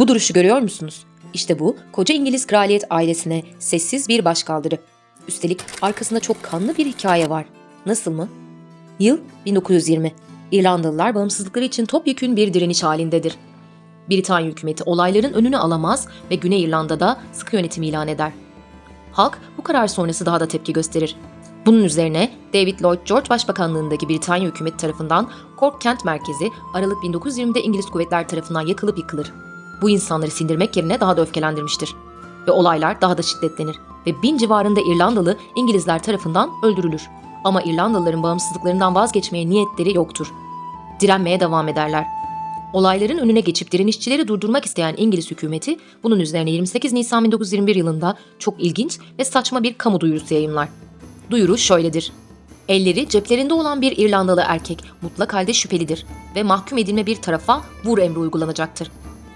Bu duruşu görüyor musunuz? İşte bu koca İngiliz kraliyet ailesine sessiz bir başkaldırı. Üstelik arkasında çok kanlı bir hikaye var. Nasıl mı? Yıl 1920. İrlandalılar bağımsızlıkları için topyekün bir direniş halindedir. Britanya hükümeti olayların önünü alamaz ve Güney İrlanda'da sıkı yönetim ilan eder. Halk bu karar sonrası daha da tepki gösterir. Bunun üzerine David Lloyd George Başbakanlığındaki Britanya hükümeti tarafından Cork kent merkezi Aralık 1920'de İngiliz kuvvetler tarafından yakılıp yıkılır. Bu insanları sindirmek yerine daha da öfkelendirmiştir. Ve olaylar daha da şiddetlenir ve bin civarında İrlandalı İngilizler tarafından öldürülür. Ama İrlandalıların bağımsızlıklarından vazgeçmeye niyetleri yoktur. Direnmeye devam ederler. Olayların önüne geçip direnişçileri durdurmak isteyen İngiliz hükümeti bunun üzerine 28 Nisan 1921 yılında çok ilginç ve saçma bir kamu duyurusu yayımlar. Duyuru şöyledir. Elleri ceplerinde olan bir İrlandalı erkek mutlak halde şüphelidir ve mahkum edilme bir tarafa vur emri uygulanacaktır.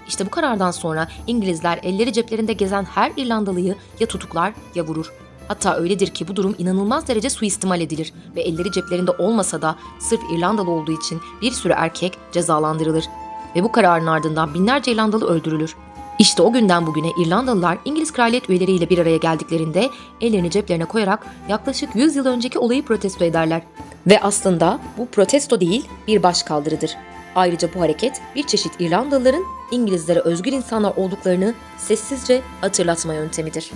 İşte bu karardan sonra İngilizler elleri ceplerinde gezen her İrlandalıyı ya tutuklar ya vurur. Hatta öyledir ki bu durum inanılmaz derece suistimal edilir ve elleri ceplerinde olmasa da sırf İrlandalı olduğu için bir sürü erkek cezalandırılır. Ve bu kararın ardından binlerce İrlandalı öldürülür. İşte o günden bugüne İrlandalılar İngiliz kraliyet üyeleriyle bir araya geldiklerinde ellerini ceplerine koyarak yaklaşık 100 yıl önceki olayı protesto ederler. Ve aslında bu protesto değil bir başkaldırıdır. Ayrıca bu hareket bir çeşit İrlandalıların İngilizlere özgür insanlar olduklarını sessizce hatırlatma yöntemidir.